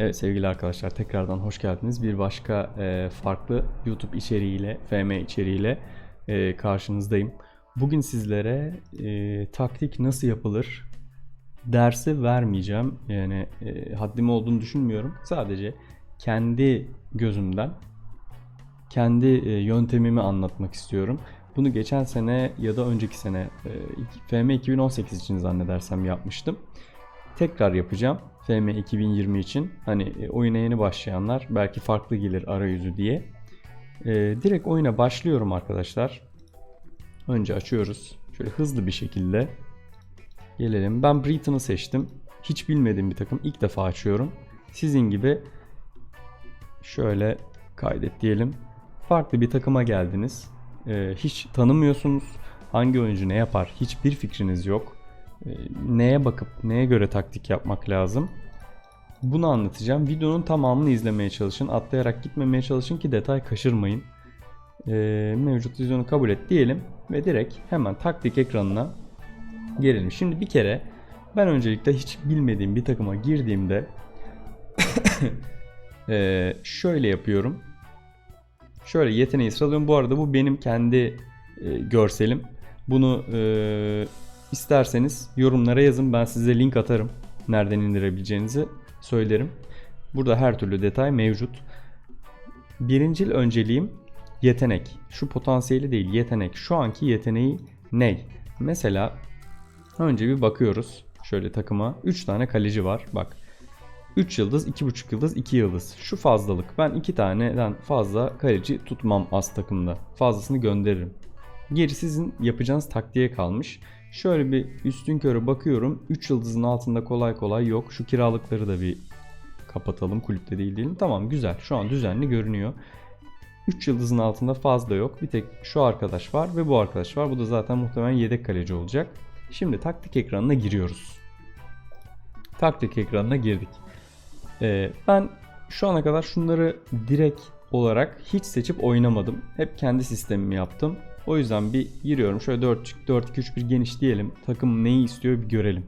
Evet sevgili arkadaşlar tekrardan hoş geldiniz. Bir başka e, farklı YouTube içeriğiyle, FM içeriğiyle e, karşınızdayım. Bugün sizlere e, taktik nasıl yapılır dersi vermeyeceğim. Yani e, haddim olduğunu düşünmüyorum. Sadece kendi gözümden kendi e, yöntemimi anlatmak istiyorum. Bunu geçen sene ya da önceki sene e, FM 2018 için zannedersem yapmıştım. Tekrar yapacağım FM 2020 için. Hani e, oyuna yeni başlayanlar belki farklı gelir arayüzü diye. E, direkt oyuna başlıyorum arkadaşlar. Önce açıyoruz. Şöyle hızlı bir şekilde gelelim. Ben Brighton'ı seçtim. Hiç bilmediğim bir takım. İlk defa açıyorum. Sizin gibi şöyle kaydet diyelim. Farklı bir takıma geldiniz. Ee, hiç tanımıyorsunuz. Hangi oyuncu ne yapar hiçbir fikriniz yok. Ee, neye bakıp neye göre taktik yapmak lazım. Bunu anlatacağım. Videonun tamamını izlemeye çalışın. Atlayarak gitmemeye çalışın ki detay kaçırmayın. Ee, mevcut vizyonu kabul et diyelim ve direkt hemen taktik ekranına gelelim. Şimdi bir kere ben öncelikle hiç bilmediğim bir takıma girdiğimde ee, şöyle yapıyorum. Şöyle yeteneği sıralıyorum. Bu arada bu benim kendi e, görselim. Bunu e, isterseniz yorumlara yazın. Ben size link atarım. Nereden indirebileceğinizi söylerim. Burada her türlü detay mevcut. Birincil önceliğim yetenek. Şu potansiyeli değil yetenek. Şu anki yeteneği ne? Mesela önce bir bakıyoruz. Şöyle takıma 3 tane kaleci var. Bak 3 yıldız, 2,5 yıldız, 2 yıldız. Şu fazlalık. Ben 2 taneden fazla kaleci tutmam az takımda. Fazlasını gönderirim. Geri sizin yapacağınız taktiğe kalmış. Şöyle bir üstün körü bakıyorum. 3 yıldızın altında kolay kolay yok. Şu kiralıkları da bir kapatalım. Kulüpte değil diyelim. Tamam güzel. Şu an düzenli görünüyor. 3 yıldızın altında fazla yok. Bir tek şu arkadaş var ve bu arkadaş var. Bu da zaten muhtemelen yedek kaleci olacak. Şimdi taktik ekranına giriyoruz. Taktik ekranına girdik. Ee, ben şu ana kadar şunları direkt olarak hiç seçip oynamadım. Hep kendi sistemimi yaptım. O yüzden bir giriyorum. Şöyle 4 4 2 3 1 geniş diyelim. Takım neyi istiyor bir görelim.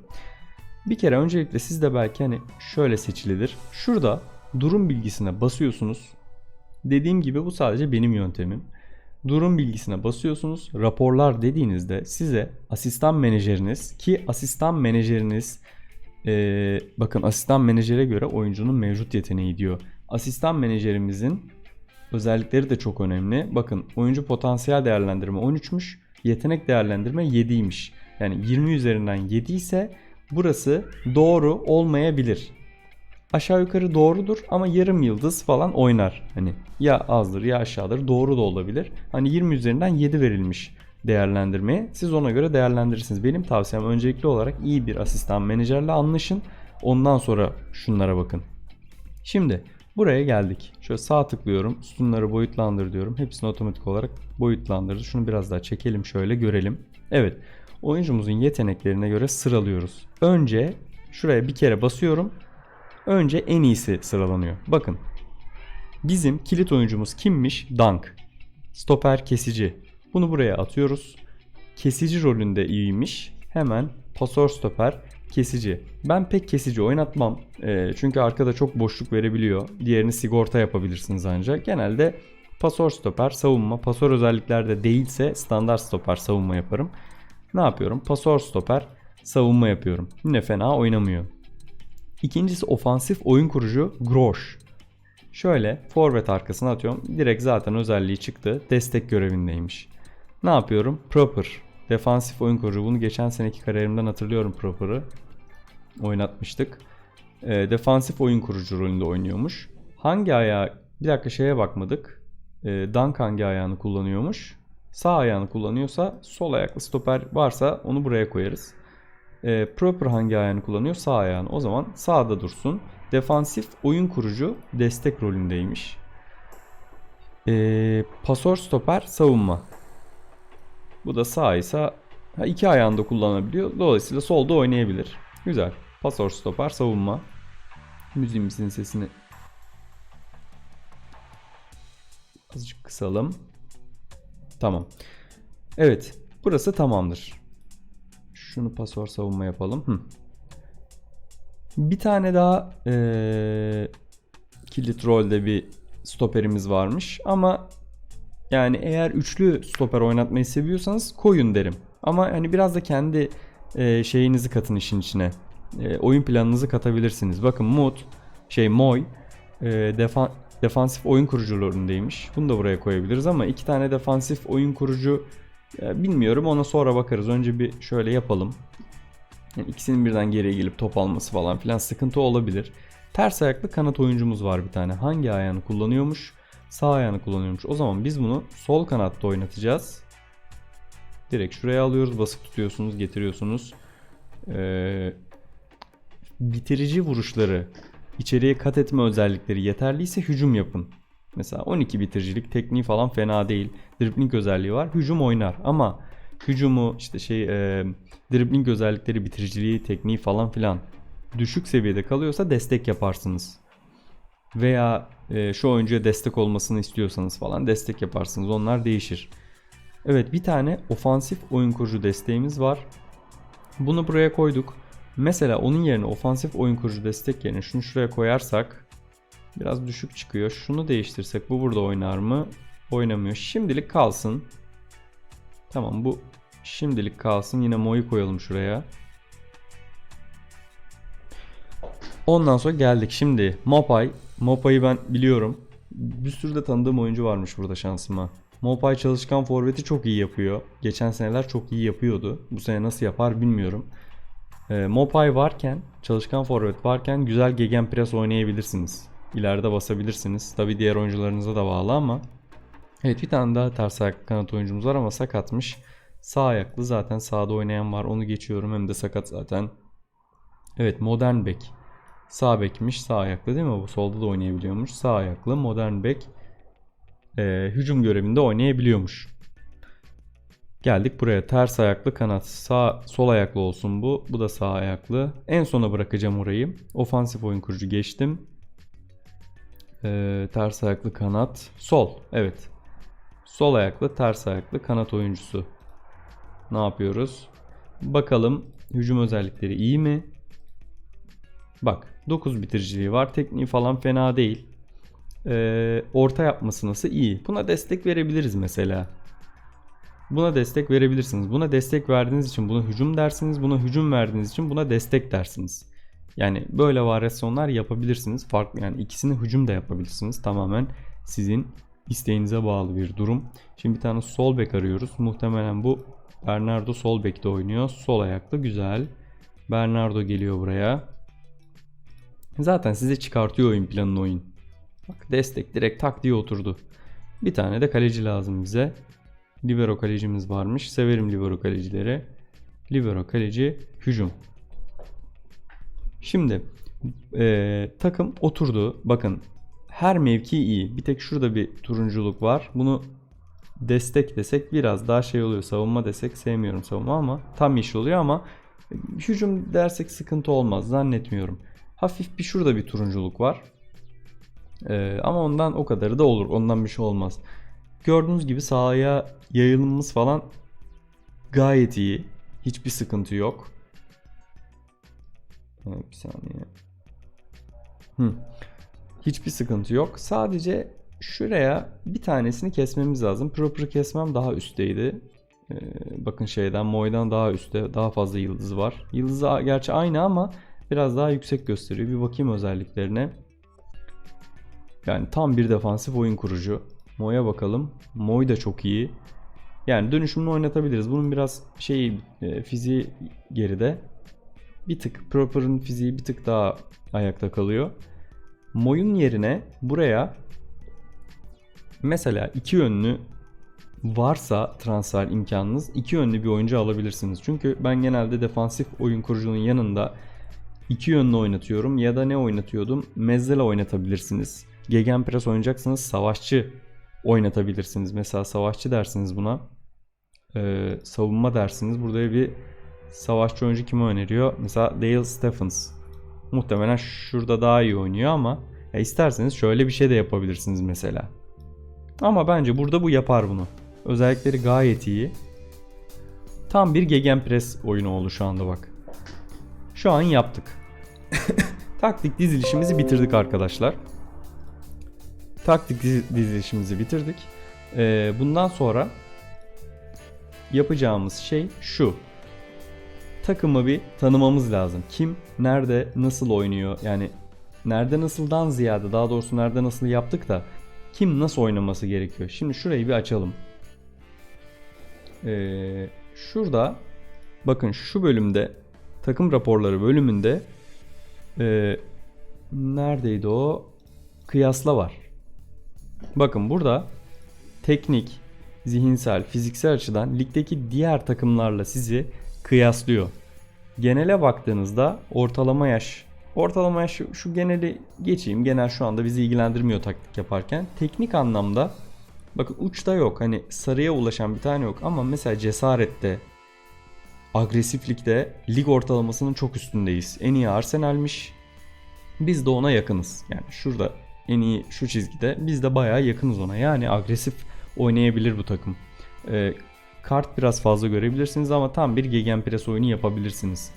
Bir kere öncelikle siz de belki hani şöyle seçilidir. Şurada durum bilgisine basıyorsunuz. Dediğim gibi bu sadece benim yöntemim. Durum bilgisine basıyorsunuz. Raporlar dediğinizde size asistan menajeriniz ki asistan menajeriniz ee, bakın asistan menajere göre oyuncunun mevcut yeteneği diyor. Asistan menajerimizin özellikleri de çok önemli. Bakın oyuncu potansiyel değerlendirme 13'müş. Yetenek değerlendirme 7'ymiş. Yani 20 üzerinden 7 ise burası doğru olmayabilir. Aşağı yukarı doğrudur ama yarım yıldız falan oynar. Hani ya azdır ya aşağıdır doğru da olabilir. Hani 20 üzerinden 7 verilmiş değerlendirmeye. Siz ona göre değerlendirirsiniz. Benim tavsiyem öncelikli olarak iyi bir asistan menajerle anlaşın. Ondan sonra şunlara bakın. Şimdi buraya geldik. Şöyle sağ tıklıyorum. Sütunları boyutlandır diyorum. Hepsini otomatik olarak boyutlandırdı. Şunu biraz daha çekelim şöyle görelim. Evet. Oyuncumuzun yeteneklerine göre sıralıyoruz. Önce şuraya bir kere basıyorum. Önce en iyisi sıralanıyor. Bakın. Bizim kilit oyuncumuz kimmiş? Dunk. Stoper kesici. Bunu buraya atıyoruz. Kesici rolünde iyiymiş. Hemen pasör stoper kesici. Ben pek kesici oynatmam. E, çünkü arkada çok boşluk verebiliyor. Diğerini sigorta yapabilirsiniz ancak. Genelde pasör stoper savunma. Pasör özelliklerde değilse standart stoper savunma yaparım. Ne yapıyorum? Pasör stoper savunma yapıyorum. Yine fena oynamıyor. İkincisi ofansif oyun kurucu Grosh. Şöyle forvet arkasına atıyorum. Direkt zaten özelliği çıktı. Destek görevindeymiş. Ne yapıyorum? Proper. Defansif oyun kurucu. Bunu geçen seneki kariyerimden hatırlıyorum Proper'ı. Oynatmıştık. E, defansif oyun kurucu rolünde oynuyormuş. Hangi ayağı... Bir dakika şeye bakmadık. E, Dunk hangi ayağını kullanıyormuş? Sağ ayağını kullanıyorsa sol ayaklı stoper varsa onu buraya koyarız. E, proper hangi ayağını kullanıyor? Sağ ayağını. O zaman sağda dursun. Defansif oyun kurucu destek rolündeymiş. E, pasör stoper savunma. Bu da sağ ise iki ayağında kullanabiliyor. Dolayısıyla solda oynayabilir. Güzel. Pasör stoper savunma. Müziğimizin sesini azıcık kısalım. Tamam. Evet. Burası tamamdır. Şunu pasör savunma yapalım. Hı. Bir tane daha eee kilit rolde bir stoperimiz varmış ama yani eğer üçlü stoper oynatmayı seviyorsanız koyun derim. Ama hani biraz da kendi e, şeyinizi katın işin içine. E, oyun planınızı katabilirsiniz. Bakın Mood, şey Moy e, defa- defansif oyun kurucu rolündeymiş. Bunu da buraya koyabiliriz ama iki tane defansif oyun kurucu e, bilmiyorum ona sonra bakarız. Önce bir şöyle yapalım. Yani ikisinin birden geriye gelip top alması falan filan sıkıntı olabilir. Ters ayaklı kanat oyuncumuz var bir tane. Hangi ayağını kullanıyormuş? Sağ ayağını kullanıyormuş. O zaman biz bunu sol kanatta oynatacağız. Direkt şuraya alıyoruz. Basıp tutuyorsunuz, getiriyorsunuz. Ee, bitirici vuruşları, içeriye kat etme özellikleri yeterliyse hücum yapın. Mesela 12 bitiricilik tekniği falan fena değil. Dribbling özelliği var. Hücum oynar ama hücumu işte şey e, dribbling özellikleri, bitiriciliği, tekniği falan filan düşük seviyede kalıyorsa destek yaparsınız. Veya e, şu oyuncuya destek olmasını istiyorsanız falan destek yaparsınız. Onlar değişir. Evet bir tane ofansif oyun kurucu desteğimiz var. Bunu buraya koyduk. Mesela onun yerine ofansif oyun kurucu destek yerine şunu şuraya koyarsak biraz düşük çıkıyor. Şunu değiştirsek bu burada oynar mı? Oynamıyor. Şimdilik kalsın. Tamam bu şimdilik kalsın. Yine Mo'yu koyalım şuraya. Ondan sonra geldik şimdi Mopay. Mopay'ı ben biliyorum. Bir sürü de tanıdığım oyuncu varmış burada şansıma. Mopay çalışkan forveti çok iyi yapıyor. Geçen seneler çok iyi yapıyordu. Bu sene nasıl yapar bilmiyorum. E, Mopay varken, çalışkan forvet varken güzel gegenpress oynayabilirsiniz. İleride basabilirsiniz. Tabi diğer oyuncularınıza da bağlı ama. Evet bir tane daha ters ayak kanat oyuncumuz var ama sakatmış. Sağ ayaklı zaten sağda oynayan var. Onu geçiyorum hem de sakat zaten. Evet modern bek. Sağ bekmiş. Sağ ayaklı değil mi? Bu solda da oynayabiliyormuş. Sağ ayaklı modern bek. Ee, hücum görevinde oynayabiliyormuş. Geldik buraya. Ters ayaklı kanat. Sağ sol ayaklı olsun bu. Bu da sağ ayaklı. En sona bırakacağım orayı. Ofansif oyun kurucu geçtim. Ee, ters ayaklı kanat. Sol. Evet. Sol ayaklı ters ayaklı kanat oyuncusu. Ne yapıyoruz? Bakalım hücum özellikleri iyi mi? Bak 9 bitiriciliği var. Tekniği falan fena değil. Ee, orta yapması nasıl? iyi. Buna destek verebiliriz mesela. Buna destek verebilirsiniz. Buna destek verdiğiniz için buna hücum dersiniz. Buna hücum verdiğiniz için buna destek dersiniz. Yani böyle varyasyonlar yapabilirsiniz. Farklı yani ikisini hücum da yapabilirsiniz. Tamamen sizin isteğinize bağlı bir durum. Şimdi bir tane sol bek arıyoruz. Muhtemelen bu Bernardo sol bekte oynuyor. Sol ayaklı güzel. Bernardo geliyor buraya. Zaten size çıkartıyor oyun planını oyun. Bak destek direkt tak diye oturdu. Bir tane de kaleci lazım bize. Libero kalecimiz varmış. Severim libero kalecileri. Libero kaleci hücum. Şimdi e, takım oturdu. Bakın her mevki iyi. Bir tek şurada bir turunculuk var. Bunu destek desek biraz daha şey oluyor. Savunma desek sevmiyorum savunma ama tam yeşil oluyor ama hücum dersek sıkıntı olmaz zannetmiyorum. Hafif bir şurada bir turunculuk var. Ee, ama ondan o kadarı da olur. Ondan bir şey olmaz. Gördüğünüz gibi sahaya yayılımımız falan gayet iyi. Hiçbir sıkıntı yok. Evet, bir saniye. Hı. Hiçbir sıkıntı yok. Sadece şuraya bir tanesini kesmemiz lazım. Proper kesmem daha üstteydi. Ee, bakın şeyden Moy'dan daha üstte. Daha fazla yıldız var. Yıldızı gerçi aynı ama biraz daha yüksek gösteriyor. Bir bakayım özelliklerine. Yani tam bir defansif oyun kurucu. Moy'a bakalım. Moy da çok iyi. Yani dönüşümlü oynatabiliriz. Bunun biraz şeyi e, fiziği geride. Bir tık Proper'ın fiziği bir tık daha ayakta kalıyor. Moy'un yerine buraya mesela iki yönlü varsa transfer imkanınız iki yönlü bir oyuncu alabilirsiniz. Çünkü ben genelde defansif oyun kurucunun yanında iki yönlü oynatıyorum ya da ne oynatıyordum? Mezzele oynatabilirsiniz. Gegenpress oynayacaksınız savaşçı oynatabilirsiniz. Mesela savaşçı dersiniz buna. Ee, savunma dersiniz. Burada bir savaşçı oyuncu kimi öneriyor? Mesela Dale Stephens. Muhtemelen şurada daha iyi oynuyor ama ya isterseniz şöyle bir şey de yapabilirsiniz mesela. Ama bence burada bu yapar bunu. Özellikleri gayet iyi. Tam bir gegenpress oyunu oldu şu anda bak. Şu an yaptık. taktik dizilişimizi bitirdik arkadaşlar. Taktik dizi- dizilişimizi bitirdik. Ee, bundan sonra yapacağımız şey şu. Takımı bir tanımamız lazım. Kim, nerede, nasıl oynuyor? Yani nerede nasıldan ziyade daha doğrusu nerede nasıl yaptık da kim nasıl oynaması gerekiyor? Şimdi şurayı bir açalım. Ee, şurada bakın şu bölümde takım raporları bölümünde ee, neredeydi o? Kıyasla var. Bakın burada teknik, zihinsel, fiziksel açıdan ligdeki diğer takımlarla sizi kıyaslıyor. Genele baktığınızda ortalama yaş, ortalama yaş şu geneli geçeyim. Genel şu anda bizi ilgilendirmiyor taktik yaparken. Teknik anlamda bakın uçta yok. Hani sarıya ulaşan bir tane yok ama mesela cesarette, agresiflikte lig ortalamasının çok üstündeyiz. En iyi Arsenal'miş. Biz de ona yakınız. Yani şurada en iyi şu çizgide biz de bayağı yakınız ona. Yani agresif oynayabilir bu takım. Ee, kart biraz fazla görebilirsiniz ama tam bir gegenpress oyunu yapabilirsiniz.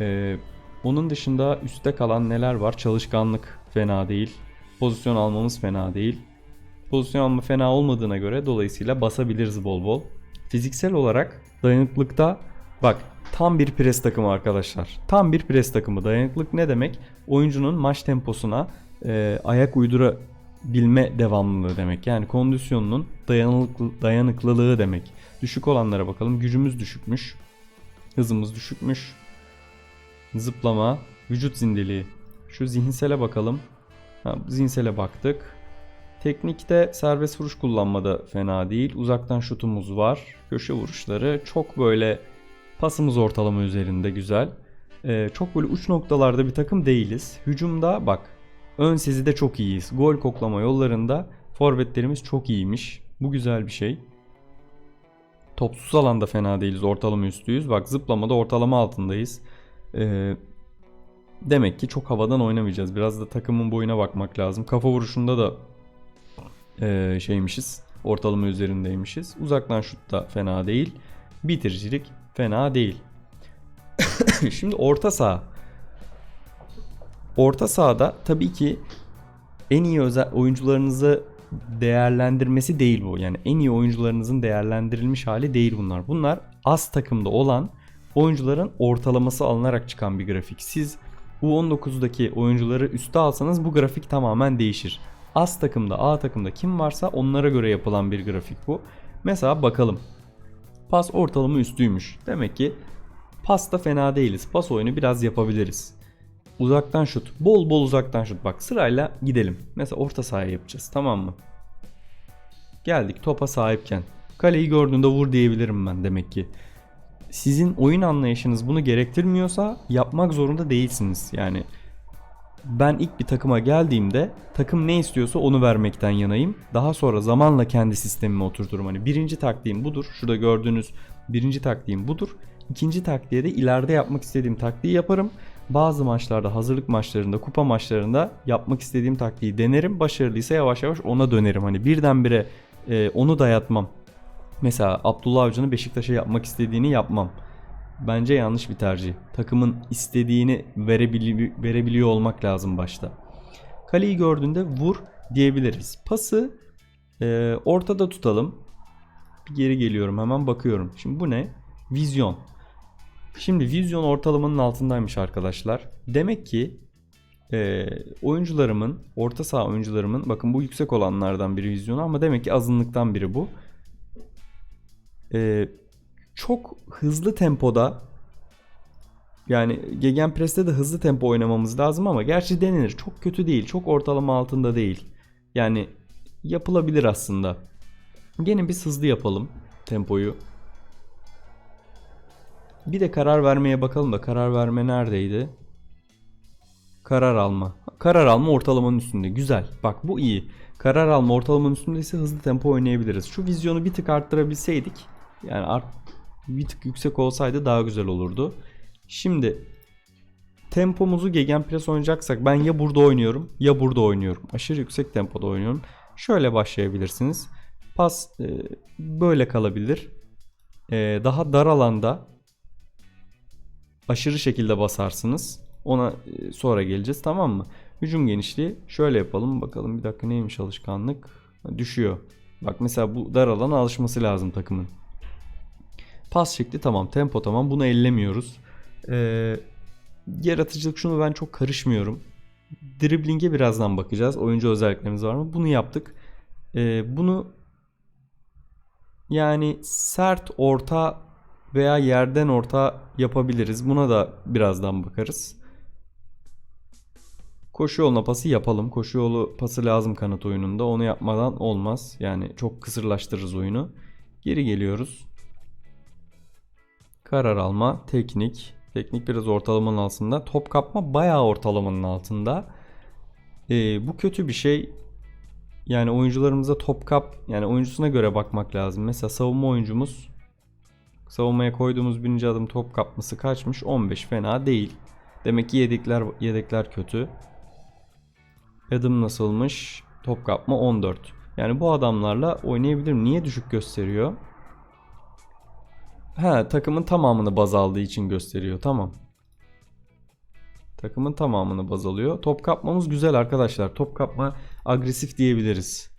Ee, onun dışında üstte kalan neler var? Çalışkanlık fena değil. Pozisyon almamız fena değil. Pozisyon alma fena olmadığına göre dolayısıyla basabiliriz bol bol. Fiziksel olarak dayanıklıkta bak tam bir pres takımı arkadaşlar. Tam bir pres takımı. Dayanıklık ne demek? Oyuncunun maç temposuna e, ayak uydurabilme devamlılığı demek. Yani kondisyonunun dayanıklı, dayanıklılığı demek. Düşük olanlara bakalım. Gücümüz düşükmüş. Hızımız düşükmüş. Zıplama, vücut zindeliği. Şu zihinsele bakalım. Ha, zihinsele baktık. Teknikte serbest vuruş kullanmada fena değil. Uzaktan şutumuz var. Köşe vuruşları çok böyle pasımız ortalama üzerinde güzel. Ee, çok böyle uç noktalarda bir takım değiliz. Hücumda bak ön sezide çok iyiyiz. Gol koklama yollarında forvetlerimiz çok iyiymiş. Bu güzel bir şey. Topsuz alanda fena değiliz. Ortalama üstüyüz. Bak zıplamada ortalama altındayız. Ee, demek ki çok havadan oynamayacağız. Biraz da takımın boyuna bakmak lazım. Kafa vuruşunda da ee, şeymişiz. Ortalama üzerindeymişiz. Uzaktan şut da fena değil. Bitiricilik fena değil. Şimdi orta saha. Orta sahada tabii ki en iyi özel oyuncularınızı değerlendirmesi değil bu. Yani en iyi oyuncularınızın değerlendirilmiş hali değil bunlar. Bunlar az takımda olan oyuncuların ortalaması alınarak çıkan bir grafik. Siz U19'daki oyuncuları üste alsanız bu grafik tamamen değişir. Az takımda, A takımda kim varsa onlara göre yapılan bir grafik bu. Mesela bakalım. Pas ortalama üstüymüş. Demek ki pasta fena değiliz. Pas oyunu biraz yapabiliriz. Uzaktan şut. Bol bol uzaktan şut. Bak sırayla gidelim. Mesela orta sahaya yapacağız. Tamam mı? Geldik topa sahipken. Kaleyi gördüğünde vur diyebilirim ben demek ki. Sizin oyun anlayışınız bunu gerektirmiyorsa yapmak zorunda değilsiniz. Yani ben ilk bir takıma geldiğimde takım ne istiyorsa onu vermekten yanayım. Daha sonra zamanla kendi sistemime oturturum. Hani birinci taktiğim budur. Şurada gördüğünüz birinci taktiğim budur. İkinci taktiğe de ileride yapmak istediğim taktiği yaparım. Bazı maçlarda, hazırlık maçlarında, kupa maçlarında yapmak istediğim taktiği denerim. Başarılıysa yavaş yavaş ona dönerim. Hani birdenbire e, onu dayatmam. Mesela Abdullah Avcı'nın Beşiktaş'a yapmak istediğini yapmam. Bence yanlış bir tercih. Takımın istediğini verebili- verebiliyor olmak lazım başta. Kaleyi gördüğünde vur diyebiliriz. Pası e, ortada tutalım. Bir geri geliyorum hemen bakıyorum. Şimdi bu ne? Vizyon. Şimdi vizyon ortalamanın altındaymış arkadaşlar. Demek ki e, oyuncularımın, orta saha oyuncularımın, bakın bu yüksek olanlardan biri vizyonu ama demek ki azınlıktan biri bu. E, çok hızlı tempoda yani Gegenpress'te de hızlı tempo oynamamız lazım ama gerçi denenir. Çok kötü değil. Çok ortalama altında değil. Yani yapılabilir aslında. Gene biz hızlı yapalım tempoyu. Bir de karar vermeye bakalım da karar verme neredeydi? Karar alma. Karar alma ortalamanın üstünde. Güzel. Bak bu iyi. Karar alma ortalamanın üstündeyse hızlı tempo oynayabiliriz. Şu vizyonu bir tık arttırabilseydik. Yani art, bir tık yüksek olsaydı daha güzel olurdu. Şimdi tempomuzu gegenpress oynayacaksak ben ya burada oynuyorum ya burada oynuyorum. Aşırı yüksek tempoda oynuyorum. Şöyle başlayabilirsiniz. Pas e, böyle kalabilir. E, daha dar alanda aşırı şekilde basarsınız. Ona e, sonra geleceğiz tamam mı? Hücum genişliği şöyle yapalım. Bakalım bir dakika neymiş alışkanlık. Düşüyor. Bak mesela bu dar alana alışması lazım takımın. Pas şekli tamam. Tempo tamam. Bunu ellemiyoruz. Ee, yaratıcılık şunu ben çok karışmıyorum. Dribling'e birazdan bakacağız. Oyuncu özelliklerimiz var mı? Bunu yaptık. Ee, bunu yani sert orta veya yerden orta yapabiliriz. Buna da birazdan bakarız. Koşu yoluna pası yapalım. Koşu yolu pası lazım kanat oyununda. Onu yapmadan olmaz. Yani çok kısırlaştırırız oyunu. Geri geliyoruz. Karar alma, teknik. Teknik biraz ortalamanın altında. Top kapma bayağı ortalamanın altında. Ee, bu kötü bir şey. Yani oyuncularımıza top kap yani oyuncusuna göre bakmak lazım. Mesela savunma oyuncumuz savunmaya koyduğumuz birinci adım top kapması kaçmış? 15 fena değil. Demek ki yedekler yedekler kötü. Adım nasılmış? Top kapma 14. Yani bu adamlarla oynayabilirim. Niye düşük gösteriyor? Ha takımın tamamını baz aldığı için gösteriyor. Tamam. Takımın tamamını baz alıyor. Top kapmamız güzel arkadaşlar. Top kapma agresif diyebiliriz.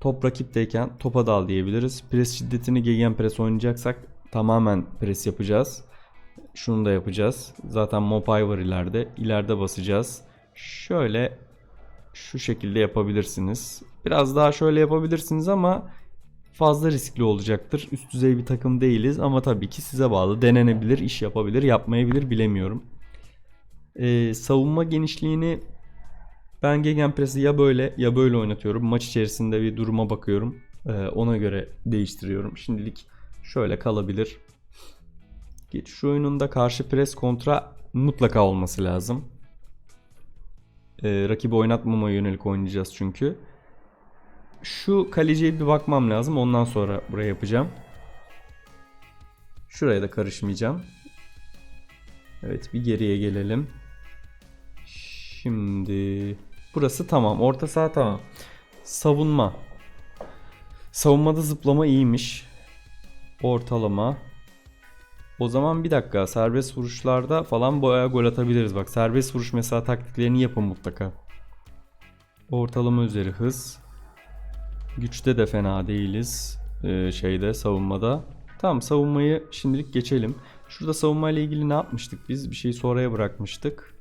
Top rakipteyken topa dal diyebiliriz. Pres şiddetini gegen pres oynayacaksak tamamen pres yapacağız. Şunu da yapacağız. Zaten Mopay var ileride. İleride basacağız. Şöyle şu şekilde yapabilirsiniz. Biraz daha şöyle yapabilirsiniz ama fazla riskli olacaktır. Üst düzey bir takım değiliz ama tabii ki size bağlı. Denenebilir, iş yapabilir, yapmayabilir bilemiyorum. Ee, savunma genişliğini ben Gegenpress'i ya böyle ya böyle oynatıyorum. Maç içerisinde bir duruma bakıyorum. Ee, ona göre değiştiriyorum. Şimdilik şöyle kalabilir. Geçiş oyununda karşı pres kontra mutlaka olması lazım. Ee, rakibi oynatmamaya yönelik oynayacağız çünkü. Şu kaleciye bir bakmam lazım. Ondan sonra buraya yapacağım. Şuraya da karışmayacağım. Evet bir geriye gelelim. Şimdi burası tamam. Orta saha tamam. Savunma. Savunmada zıplama iyiymiş. Ortalama. O zaman bir dakika serbest vuruşlarda falan bayağı gol atabiliriz. Bak serbest vuruş mesela taktiklerini yapın mutlaka. Ortalama üzeri hız. Güçte de fena değiliz. Ee, şeyde savunmada. Tamam savunmayı şimdilik geçelim. Şurada savunmayla ilgili ne yapmıştık biz? Bir şeyi sonraya bırakmıştık.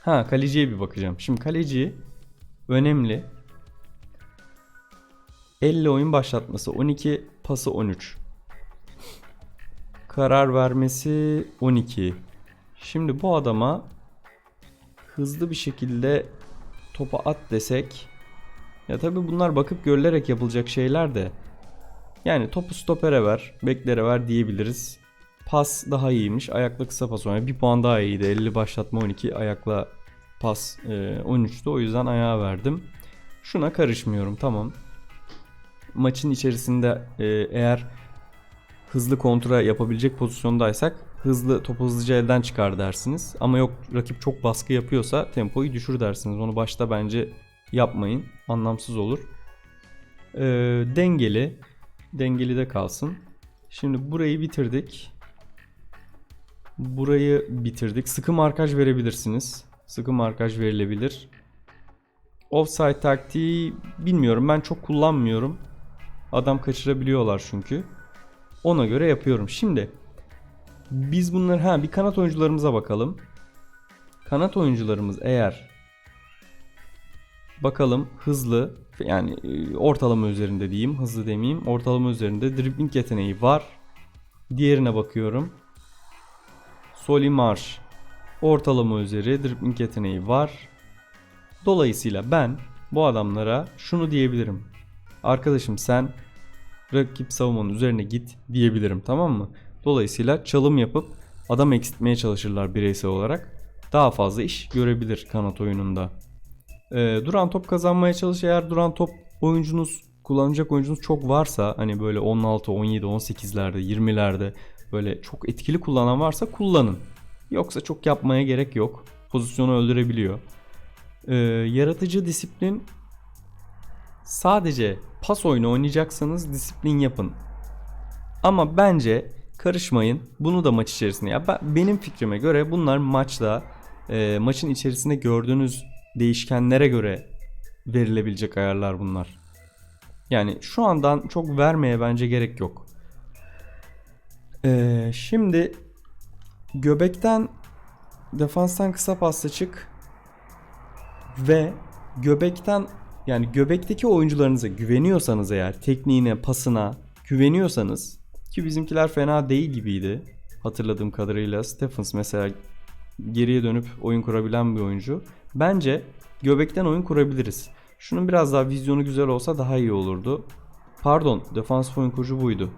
Ha kaleciye bir bakacağım. Şimdi kaleci önemli. 50 oyun başlatması 12 pası 13. Karar vermesi 12. Şimdi bu adama hızlı bir şekilde topa at desek ya tabi bunlar bakıp görülerek yapılacak şeyler de yani topu stopere ver, beklere ver diyebiliriz. Pas daha iyiymiş. Ayakla kısa pas oynuyor. Bir puan daha iyiydi. 50 başlatma 12. Ayakla pas e, 13'tü. O yüzden ayağa verdim. Şuna karışmıyorum. Tamam. Maçın içerisinde e, eğer hızlı kontra yapabilecek pozisyondaysak hızlı topu hızlıca elden çıkar dersiniz. Ama yok rakip çok baskı yapıyorsa tempoyu düşür dersiniz. Onu başta bence yapmayın. Anlamsız olur. E, dengeli. Dengeli de kalsın. Şimdi burayı bitirdik. Burayı bitirdik. Sıkı markaj verebilirsiniz. Sıkı markaj verilebilir. Offside taktiği bilmiyorum. Ben çok kullanmıyorum. Adam kaçırabiliyorlar çünkü. Ona göre yapıyorum. Şimdi biz bunları ha bir kanat oyuncularımıza bakalım. Kanat oyuncularımız eğer bakalım hızlı yani e, ortalama üzerinde diyeyim hızlı demeyeyim ortalama üzerinde dribbling yeteneği var. Diğerine bakıyorum. Soli Marş ortalama üzeri dribbling yeteneği var. Dolayısıyla ben bu adamlara şunu diyebilirim. Arkadaşım sen rakip savunmanın üzerine git diyebilirim tamam mı? Dolayısıyla çalım yapıp adam eksiltmeye çalışırlar bireysel olarak. Daha fazla iş görebilir kanat oyununda. Ee, duran top kazanmaya çalış eğer duran top oyuncunuz kullanacak oyuncunuz çok varsa hani böyle 16, 17, 18'lerde, 20'lerde böyle çok etkili kullanan varsa kullanın. Yoksa çok yapmaya gerek yok. Pozisyonu öldürebiliyor. Ee, yaratıcı disiplin sadece pas oyunu oynayacaksanız disiplin yapın. Ama bence karışmayın. Bunu da maç içerisinde. Ya ben, benim fikrime göre bunlar maçta e, maçın içerisinde gördüğünüz değişkenlere göre verilebilecek ayarlar bunlar. Yani şu andan çok vermeye bence gerek yok. Ee, şimdi göbekten defanstan kısa pasla çık ve göbekten yani göbekteki oyuncularınıza güveniyorsanız eğer tekniğine, pasına güveniyorsanız ki bizimkiler fena değil gibiydi. Hatırladığım kadarıyla Stephens mesela geriye dönüp oyun kurabilen bir oyuncu. Bence göbekten oyun kurabiliriz. Şunun biraz daha vizyonu güzel olsa daha iyi olurdu. Pardon, defans oyun kurucu buydu.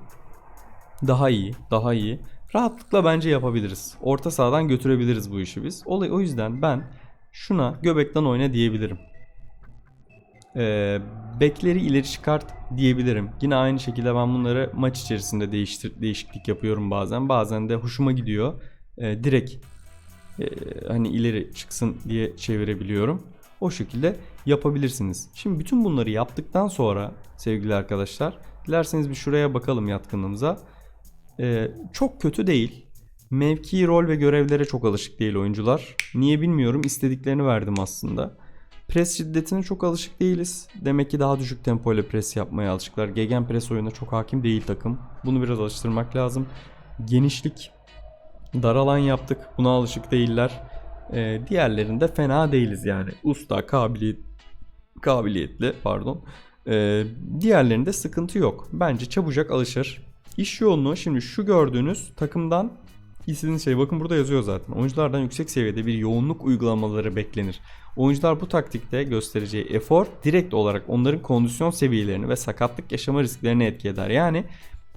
Daha iyi, daha iyi. Rahatlıkla bence yapabiliriz. Orta sahadan götürebiliriz bu işi biz. Olay o yüzden ben şuna göbekten oyna diyebilirim. Ee, bekleri ileri çıkart diyebilirim. Yine aynı şekilde ben bunları maç içerisinde değiştir değişiklik yapıyorum bazen. Bazen de hoşuma gidiyor. Ee, direkt e, hani ileri çıksın diye çevirebiliyorum. O şekilde yapabilirsiniz. Şimdi bütün bunları yaptıktan sonra sevgili arkadaşlar dilerseniz bir şuraya bakalım yatkınlığımıza. Ee, çok kötü değil. Mevki, rol ve görevlere çok alışık değil oyuncular. Niye bilmiyorum. istediklerini verdim aslında. Pres şiddetine çok alışık değiliz. Demek ki daha düşük tempo ile pres yapmaya alışıklar. Gegen pres oyununa çok hakim değil takım. Bunu biraz alıştırmak lazım. Genişlik, dar alan yaptık. Buna alışık değiller. Ee, diğerlerinde fena değiliz yani. Usta, kabiliyet, kabiliyetli pardon. Ee, diğerlerinde sıkıntı yok. Bence çabucak alışır. İş yoğunluğu şimdi şu gördüğünüz takımdan istediğiniz şey bakın burada yazıyor zaten. Oyunculardan yüksek seviyede bir yoğunluk uygulamaları beklenir. Oyuncular bu taktikte göstereceği efor direkt olarak onların kondisyon seviyelerini ve sakatlık yaşama risklerini etki eder. Yani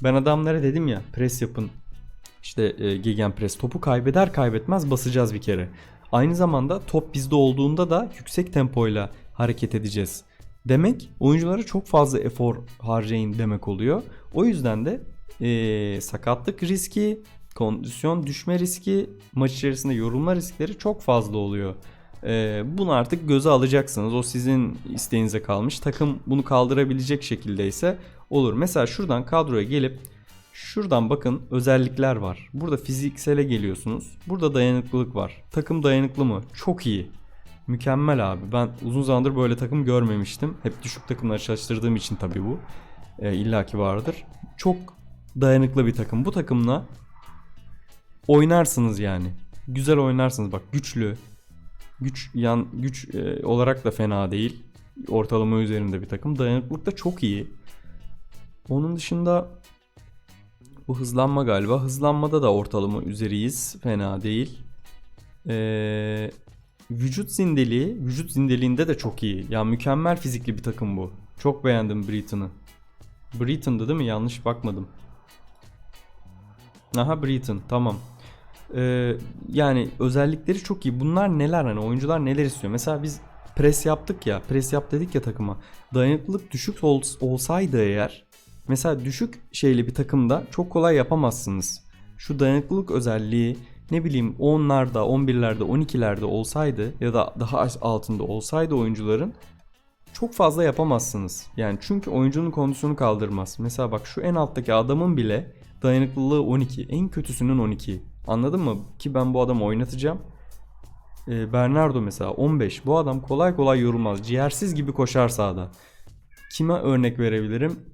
ben adamlara dedim ya pres yapın işte e, gegen pres topu kaybeder kaybetmez basacağız bir kere. Aynı zamanda top bizde olduğunda da yüksek tempoyla hareket edeceğiz. Demek oyunculara çok fazla efor harcayın demek oluyor. O yüzden de e, sakatlık riski, kondisyon düşme riski, maç içerisinde yorulma riskleri çok fazla oluyor. E, bunu artık göze alacaksınız. O sizin isteğinize kalmış. Takım bunu kaldırabilecek şekilde ise olur. Mesela şuradan kadroya gelip Şuradan bakın özellikler var. Burada fiziksele geliyorsunuz. Burada dayanıklılık var. Takım dayanıklı mı? Çok iyi. Mükemmel abi. Ben uzun zamandır böyle takım görmemiştim. Hep düşük takımları çalıştırdığım için tabii bu. E, İlla ki vardır. Çok dayanıklı bir takım. Bu takımla oynarsınız yani. Güzel oynarsınız. Bak güçlü. Güç yan güç e, olarak da fena değil. Ortalama üzerinde bir takım. Dayanıklılık da çok iyi. Onun dışında bu hızlanma galiba. Hızlanmada da ortalama üzeriyiz. Fena değil. Ee, vücut zindeliği, vücut zindeliğinde de çok iyi. Ya mükemmel fizikli bir takım bu. Çok beğendim Britton'ı. Britton'dı değil mi? Yanlış bakmadım. Aha Britton tamam. Ee, yani özellikleri çok iyi. Bunlar neler hani oyuncular neler istiyor? Mesela biz pres yaptık ya. Pres yap dedik ya takıma. Dayanıklılık düşük ol, olsaydı eğer mesela düşük şeyli bir takımda çok kolay yapamazsınız. Şu dayanıklılık özelliği ne bileyim 10'larda, 11'lerde, 12'lerde olsaydı ya da daha altında olsaydı oyuncuların çok fazla yapamazsınız. Yani çünkü oyuncunun kondisyonu kaldırmaz. Mesela bak şu en alttaki adamın bile dayanıklılığı 12. En kötüsünün 12. Anladın mı? Ki ben bu adamı oynatacağım. Ee, Bernardo mesela 15. Bu adam kolay kolay yorulmaz. Ciğersiz gibi koşar sahada. Kime örnek verebilirim?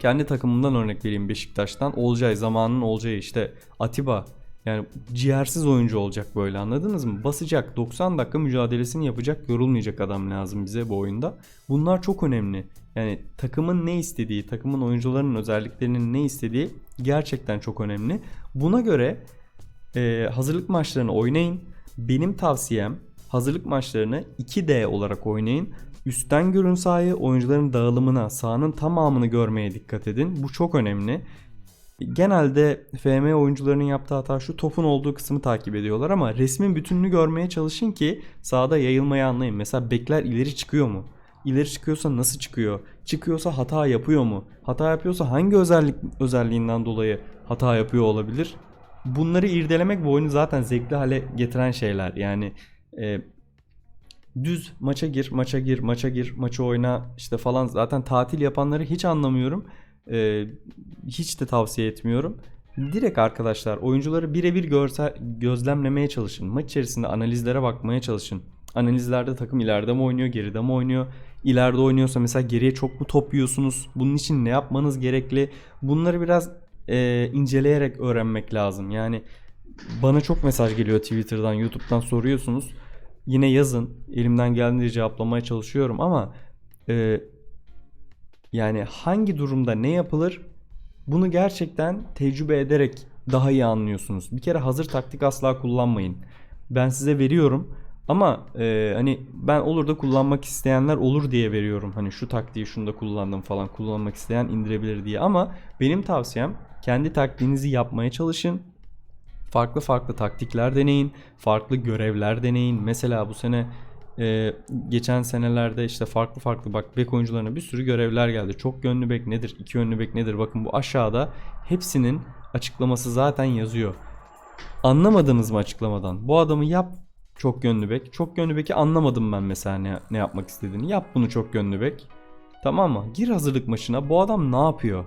Kendi takımımdan örnek vereyim Beşiktaş'tan. Olcay zamanın Olcay işte Atiba. Yani ciğersiz oyuncu olacak böyle anladınız mı? Basacak 90 dakika mücadelesini yapacak yorulmayacak adam lazım bize bu oyunda. Bunlar çok önemli. Yani takımın ne istediği, takımın oyuncularının özelliklerinin ne istediği gerçekten çok önemli. Buna göre e, hazırlık maçlarını oynayın. Benim tavsiyem hazırlık maçlarını 2D olarak oynayın. Üstten görün sahayı, oyuncuların dağılımına, sahanın tamamını görmeye dikkat edin. Bu çok önemli. Genelde FM oyuncularının yaptığı hata şu topun olduğu kısmı takip ediyorlar ama resmin bütününü görmeye çalışın ki sahada yayılmayı anlayın. Mesela bekler ileri çıkıyor mu? İleri çıkıyorsa nasıl çıkıyor? Çıkıyorsa hata yapıyor mu? Hata yapıyorsa hangi özellik özelliğinden dolayı hata yapıyor olabilir? Bunları irdelemek bu oyunu zaten zevkli hale getiren şeyler. Yani e, düz maça gir, maça gir, maça gir, maçı oyna işte falan zaten tatil yapanları hiç anlamıyorum. E, hiç de tavsiye etmiyorum. Direkt arkadaşlar oyuncuları birebir gözlemlemeye çalışın. Maç içerisinde analizlere bakmaya çalışın. Analizlerde takım ileride mi oynuyor, geride mi oynuyor? İleride oynuyorsa mesela geriye çok mu top yiyorsunuz? Bunun için ne yapmanız gerekli? Bunları biraz e, inceleyerek öğrenmek lazım. Yani bana çok mesaj geliyor Twitter'dan, YouTube'dan soruyorsunuz. Yine yazın. Elimden geldiğince cevaplamaya çalışıyorum ama e, yani hangi durumda ne yapılır bunu gerçekten tecrübe ederek daha iyi anlıyorsunuz. Bir kere hazır taktik asla kullanmayın. Ben size veriyorum ama e, hani ben olur da kullanmak isteyenler olur diye veriyorum. Hani şu taktiği şunu da kullandım falan kullanmak isteyen indirebilir diye. Ama benim tavsiyem kendi taktiğinizi yapmaya çalışın. Farklı farklı taktikler deneyin. Farklı görevler deneyin. Mesela bu sene e, geçen senelerde işte farklı farklı bak bek oyuncularına bir sürü görevler geldi. Çok yönlü bek nedir? iki yönlü bek nedir? Bakın bu aşağıda hepsinin açıklaması zaten yazıyor. Anlamadınız mı açıklamadan? Bu adamı yap çok yönlü bek. Çok yönlü beki anlamadım ben mesela ne, ne yapmak istediğini. Yap bunu çok yönlü bek. Tamam mı? Gir hazırlık maçına. Bu adam ne yapıyor?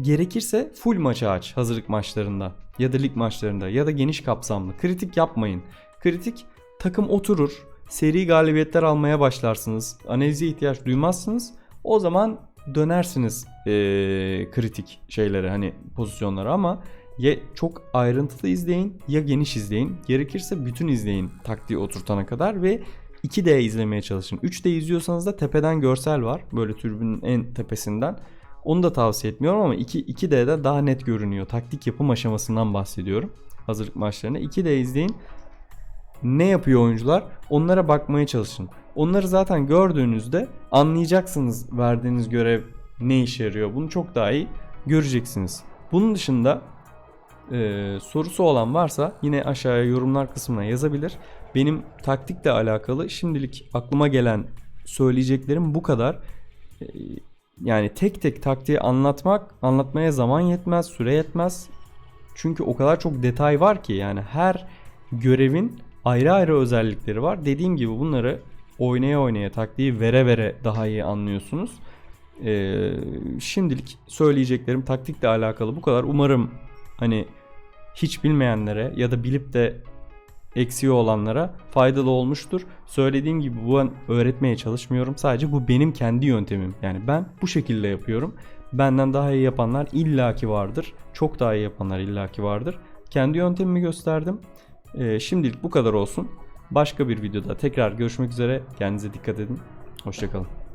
Gerekirse full maçı aç hazırlık maçlarında ya da lig maçlarında ya da geniş kapsamlı. Kritik yapmayın. Kritik takım oturur. Seri galibiyetler almaya başlarsınız. Analize ihtiyaç duymazsınız. O zaman dönersiniz eee, kritik şeylere hani pozisyonlara ama ya çok ayrıntılı izleyin ya geniş izleyin. Gerekirse bütün izleyin taktiği oturtana kadar ve 2D izlemeye çalışın. 3D izliyorsanız da tepeden görsel var. Böyle türbünün en tepesinden. Onu da tavsiye etmiyorum ama 2 2D'de daha net görünüyor. Taktik yapım aşamasından bahsediyorum. Hazırlık maçlarını 2D izleyin. Ne yapıyor oyuncular? Onlara bakmaya çalışın. Onları zaten gördüğünüzde anlayacaksınız verdiğiniz görev ne işe yarıyor. Bunu çok daha iyi göreceksiniz. Bunun dışında e, sorusu olan varsa yine aşağıya yorumlar kısmına yazabilir. Benim taktikle alakalı şimdilik aklıma gelen söyleyeceklerim bu kadar. E, yani tek tek taktiği anlatmak, anlatmaya zaman yetmez, süre yetmez. Çünkü o kadar çok detay var ki yani her görevin ayrı ayrı özellikleri var. Dediğim gibi bunları oynaya oynaya taktiği vere vere daha iyi anlıyorsunuz. Ee, şimdilik söyleyeceklerim taktikle alakalı bu kadar. Umarım hani hiç bilmeyenlere ya da bilip de eksiği olanlara faydalı olmuştur. Söylediğim gibi bu ben öğretmeye çalışmıyorum. Sadece bu benim kendi yöntemim. Yani ben bu şekilde yapıyorum. Benden daha iyi yapanlar illaki vardır. Çok daha iyi yapanlar illaki vardır. Kendi yöntemimi gösterdim. Ee, şimdilik bu kadar olsun. Başka bir videoda tekrar görüşmek üzere. Kendinize dikkat edin. Hoşçakalın.